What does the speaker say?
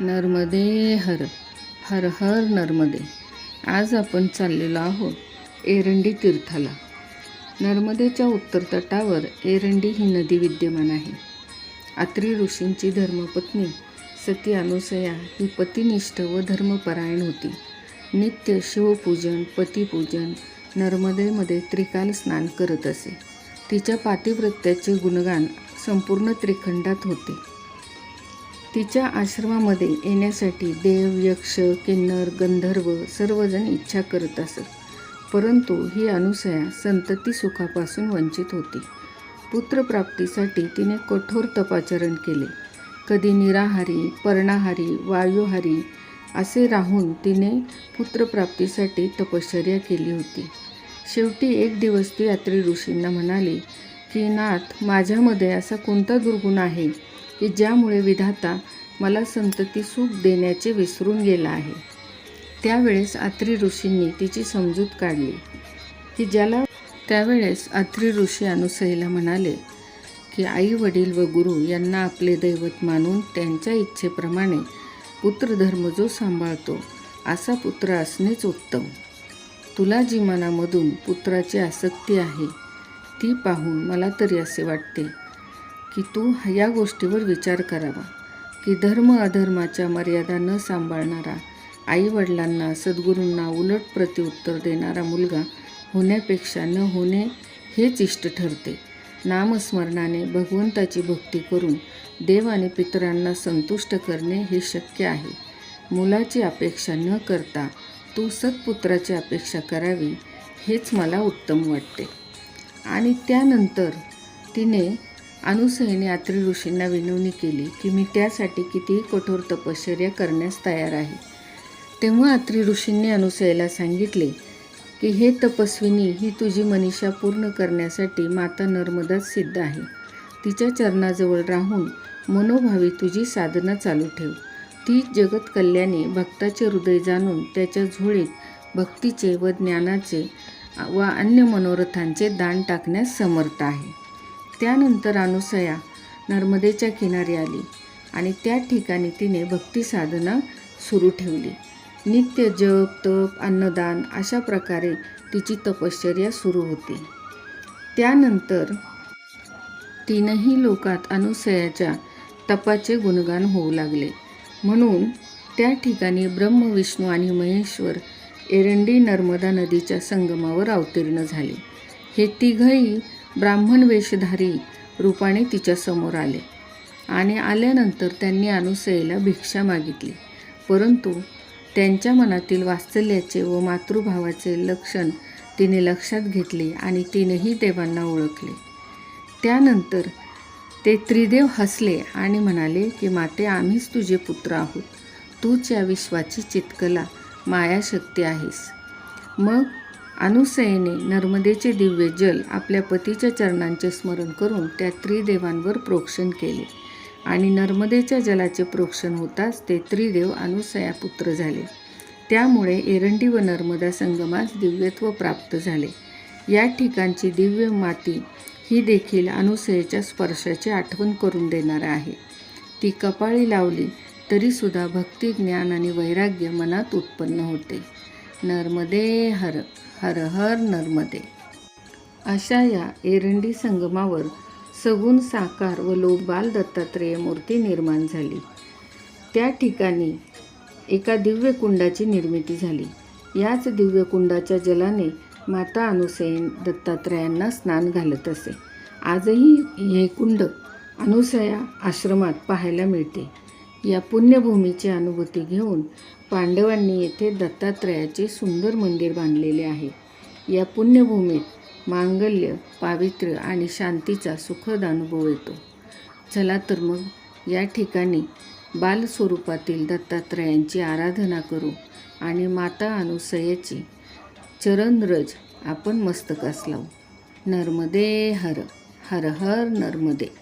नर्मदे हर हर हर नर्मदे. आज आपण चाललेलो आहोत एरंडी तीर्थाला. नर्मदेच्या उत्तर तटावर एरंडी ही नदी विद्यमान आहे. अत्री ऋषींची धर्मपत्नी सती अनुसया ही पतिनिष्ठ व धर्मपरायण होती. नित्य शिवपूजन पतिपूजन नर्मदेमध्ये त्रिकाल स्नान करत असे. तिच्या पातिव्रत्याचे गुणगान संपूर्ण त्रिखंडात होते. तिच्या आश्रमामध्ये येण्यासाठी देव यक्ष किन्नर गंधर्व सर्वजण इच्छा करत असत. परंतु ही अनुसया संतती सुखापासून वंचित होती. पुत्रप्राप्तीसाठी तिने कठोर तपाचरण केले. कधी निराहारी पर्णाहारी वायुहारी असे राहून तिने पुत्रप्राप्तीसाठी तपश्चर्या केली होती. शेवटी एक दिवस ती यात्री ऋषींना म्हणाली की नाथ माझ्यामध्ये असा कोणता दुर्गुण आहे की ज्यामुळे विधाता मला संतती सुख देण्याचे विसरून गेला आहे. त्यावेळेस आत्री ऋषींनी तिची समजूत काढली. की ज्याला त्यावेळेस आत्री ऋषी अनुसईला म्हणाले की आई वडील व गुरु यांना आपले दैवत मानून त्यांच्या इच्छेप्रमाणे पुत्रधर्म जो सांभाळतो असा पुत्र असणेच उत्तम. तुला जी मनामधून पुत्राची आसक्ती आहे ती पाहून मला तरी असे वाटते की तू या गोष्टीवर विचार करावा की धर्म अधर्माच्या मर्यादा न सांभाळणारा आईवडिलांना सद्गुरूंना उलट प्रत्युत्तर देणारा मुलगा होण्यापेक्षा न होणे हेच इष्ट ठरते. नामस्मरणाने भगवंताची भक्ती करून देव आणि पितरांना संतुष्ट करणे हे शक्य आहे. मुलाची अपेक्षा न करता तू सत्पुत्राची अपेक्षा करावी हेच मला उत्तम वाटते. आणि त्यानंतर तिने अनुसयेने अत्री ऋषींना विनवणी केली की मी त्यासाठी कितीही कठोर तपश्चर्या करण्यास तयार आहे. तेव्हा अत्री ऋषींनी अनुसयाला सांगितले की हे तपस्विनी ही तुझी मनीषा पूर्ण करण्यासाठी माता नर्मदाच सिद्ध आहे. तिच्या चरणाजवळ राहून मनोभावी तुझी साधना चालू ठेव. ती जगत कल्याणी भक्ताचे हृदय जाणून त्याच्या झोळीत भक्तीचे व ज्ञानाचे व अन्य मनोरथांचे दान टाकण्यास समर्थ आहे. त्यानंतर अनुसया नर्मदेच्या किनारी आली आणि त्या ठिकाणी तिने भक्ती साधना सुरू ठेवली. नित्य जप तप अन्नदान अशा प्रकारे तिची तपश्चर्या सुरू होती. त्यानंतर तीनही लोकात अनुसयाच्या तपाचे गुणगान होऊ लागले. म्हणून त्या ठिकाणी ब्रह्मविष्णू आणि महेश्वर एरंडी नर्मदा नदीच्या संगमावर अवतीर्ण झाले. हे तिघही ब्राह्मण वेशधारी रूपाने तिच्यासमोर आले. आणि आल्यानंतर त्यांनी अनुसयेला भिक्षा मागितली. परंतु त्यांच्या मनातील वात्सल्याचे व मातृभावाचे लक्षण तिने लक्षात घेतले आणि तिनेही देवांना ओळखले. त्यानंतर ते त्रिदेव हसले आणि म्हणाले की माते आम्हीच तुझे पुत्र आहोत. तूच या विश्वाची चितकला मायाशक्ती आहेस. मग अनुसयेने नर्मदेचे दिव्य जल आपल्या पतीच्या चरणांचे स्मरण करून त्या त्रिदेवांवर प्रोक्षण केले. आणि नर्मदेच्या जलाचे प्रोक्षण होताच ते त्रिदेव अनुसयापुत्र झाले. त्यामुळे एरंडी व नर्मदा संगमास दिव्यत्व प्राप्त झाले. या ठिकाणची दिव्य माती ही देखील अनुसयेच्या स्पर्शाची आठवण करून देणार आहे. ती कपाळी लावली तरीसुद्धा भक्ती ज्ञान आणि वैराग्य मनात उत्पन्न होते. नर्मदे हर हर हर नर्मदे. अशा या एरंडी संगमावर सगुण साकार व लोक बाल दत्तात्रेय मूर्ती निर्माण झाली. त्या ठिकाणी एका दिव्य कुंडाची निर्मिती झाली. याच दिव्य कुंडाच्या जलाने माता अनुसयन दत्तात्रयांना स्नान घालत असे. आजही हे कुंड अनुसया आश्रमात पाहायला मिळते. या पुण्यभूमीची अनुभूती घेऊन पांडवांनी येथे दत्तात्रयाचे सुंदर मंदिर बांधलेले आहे. या पुण्यभूमीत मांगल्य पावित्र्य आणि शांतीचा सुखद अनुभव येतो. चला तर मग या ठिकाणी बालस्वरूपातील दत्तात्रयांची आराधना करू आणि माता अनुसयेची चरणरज आपण मस्तकास लावू. नर्मदे हर हर हर नर्मदे.